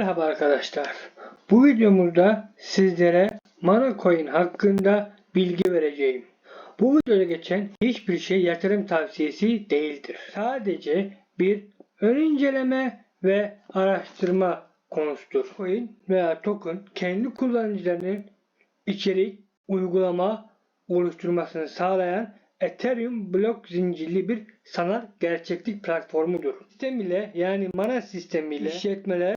Merhaba arkadaşlar. Bu videomuzda sizlere Mana Coin hakkında bilgi vereceğim. Bu videoda geçen hiçbir şey yatırım tavsiyesi değildir. Sadece bir ön inceleme ve araştırma konusudur. Coin veya token kendi kullanıcılarının içerik, uygulama oluşturmasını sağlayan Ethereum blok zincirli bir sanal gerçeklik platformudur. Sistem ile yani mana sistemiyle işletmeler,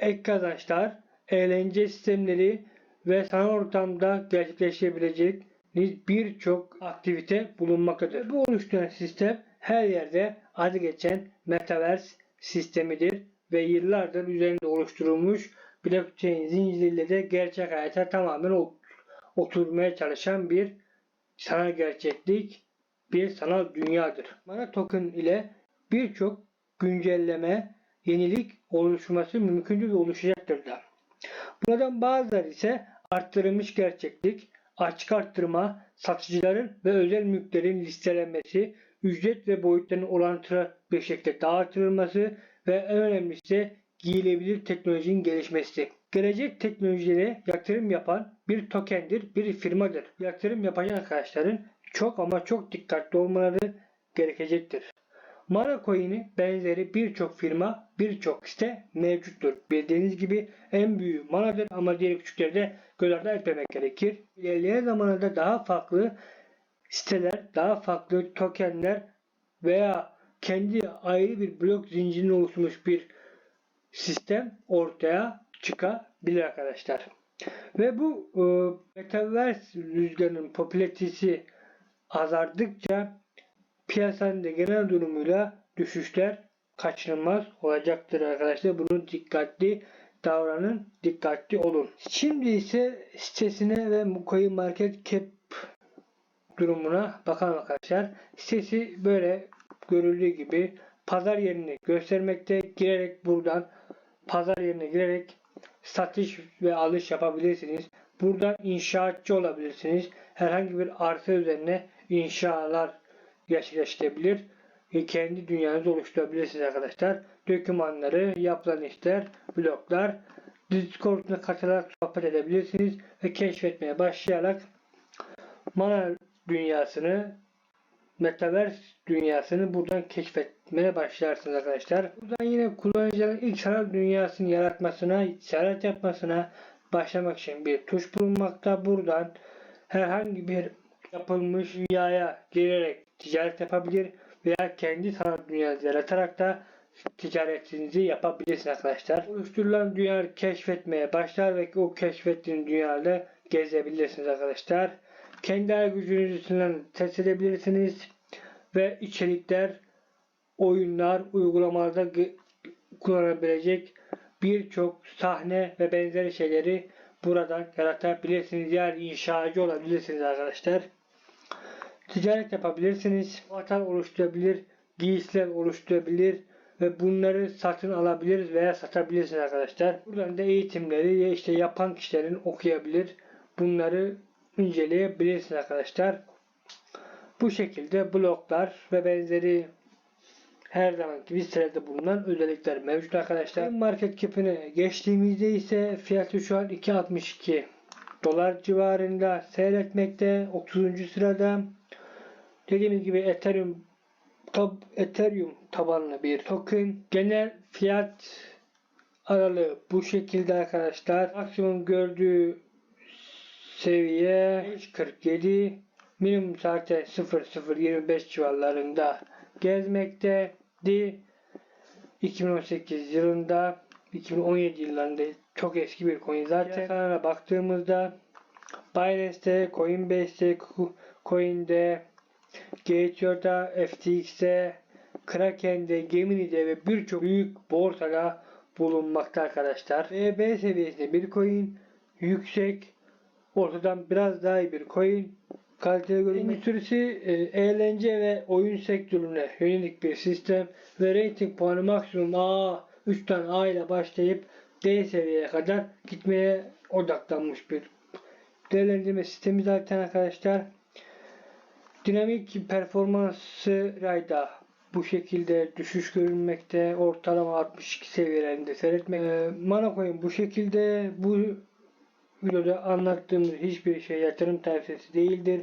ek kazançlar, eğlence sistemleri ve sanal ortamda gerçekleşebilecek birçok aktivite bulunmaktadır. Bu oluşturan sistem her yerde adı geçen Metaverse sistemidir ve yıllardır üzerinde oluşturulmuş blockchain zincirleriyle de gerçek hayata tamamen oturmaya çalışan bir sanal gerçeklik bir sanal dünyadır. Mana token ile birçok güncelleme, yenilik oluşması mümkündür oluşacaktır da. Bunlardan bazıları ise arttırılmış gerçeklik, açık arttırma, satıcıların ve özel mülklerin listelenmesi, ücret ve boyutlarının orantılı bir şekilde dağıtılması ve en önemlisi giyilebilir teknolojinin gelişmesi. Gelecek teknolojilere yatırım yapan bir tokendir, bir firmadır. Yatırım yapacak arkadaşların çok ama çok dikkatli olmaları gerekecektir. Mana Coin'i benzeri birçok firma, birçok site mevcuttur. Bildiğiniz gibi en büyüğü Mana'dır ama diğer küçükleri de göz ardı etmemek gerekir. İlerleyen zamanlarda daha farklı siteler, daha farklı tokenler veya kendi ayrı bir blok zincirini oluşturmuş bir sistem ortaya çıkabilir arkadaşlar. Ve bu e, Metaverse rüzgarının popülaritesi azardıkça piyasanın genel durumuyla düşüşler kaçınılmaz olacaktır arkadaşlar. Bunu dikkatli davranın, dikkatli olun. Şimdi ise sitesine ve Mukoyu Market Cap durumuna bakalım arkadaşlar. Sitesi böyle görüldüğü gibi pazar yerini göstermekte. Girerek buradan pazar yerine girerek satış ve alış yapabilirsiniz. Buradan inşaatçı olabilirsiniz. Herhangi bir arsa üzerine inşalar gerçekleştirebilir ve kendi dünyanızı oluşturabilirsiniz arkadaşlar. Dokümanları, yapılan işler, bloklar, Discord'una katılarak sohbet edebilirsiniz ve keşfetmeye başlayarak mana dünyasını Metaverse dünyasını buradan keşfetmeye başlarsınız arkadaşlar. Buradan yine kullanıcıların ilk sanal dünyasını yaratmasına, ticaret yapmasına başlamak için bir tuş bulunmakta. Buradan herhangi bir yapılmış dünyaya girerek ticaret yapabilir veya kendi sanal dünyası yaratarak da ticaretinizi yapabilirsiniz arkadaşlar. Oluşturulan dünya keşfetmeye başlar ve o keşfettiğiniz dünyada gezebilirsiniz arkadaşlar. Kendi el gücünüzden test edebilirsiniz ve içerikler, oyunlar, uygulamalarda kullanabilecek birçok sahne ve benzeri şeyleri buradan yaratabilirsiniz. Yani inşacı olabilirsiniz arkadaşlar. Ticaret yapabilirsiniz. Vatan oluşturabilir, giysiler oluşturabilir ve bunları satın alabiliriz veya satabilirsiniz arkadaşlar. Buradan da eğitimleri işte yapan kişilerin okuyabilir. Bunları inceleyebilirsiniz arkadaşlar. Bu şekilde bloklar ve benzeri her zaman gibi sitede bulunan özellikler mevcut arkadaşlar. Market cap'ine geçtiğimizde ise fiyatı şu an 2.62 dolar civarında seyretmekte. 30. sırada. Dediğimiz gibi Ethereum Ethereum tabanlı bir token. Genel fiyat aralığı bu şekilde arkadaşlar. Maksimum gördüğü seviye 5.47 minimum zaten 0.025 civarlarında gezmektedir. 2018 yılında 2017 yıllarında çok eski bir coin zaten. Piyasalara baktığımızda Binance'de, Coinbase'de, Coin'de, Gateor'da, FTX'de, Kraken'de, Gemini'de ve birçok büyük borsada bulunmakta arkadaşlar. EB seviyesinde bir coin yüksek, ortadan biraz daha iyi bir coin kaliteli görünme süresi e, eğlence ve oyun sektörüne yönelik bir sistem ve rating puanı maksimum A 3 tane A ile başlayıp D seviyeye kadar gitmeye odaklanmış bir değerlendirme sistemi zaten arkadaşlar. Dinamik performansı rayda bu şekilde düşüş görünmekte. Ortalama 62 seviyelerinde seyretmek. Ee, Manacoin bu şekilde bu videoda anlattığımız hiçbir şey yatırım tavsiyesi değildir.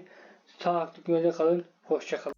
Sağlıklı günde kalın. Hoşçakalın.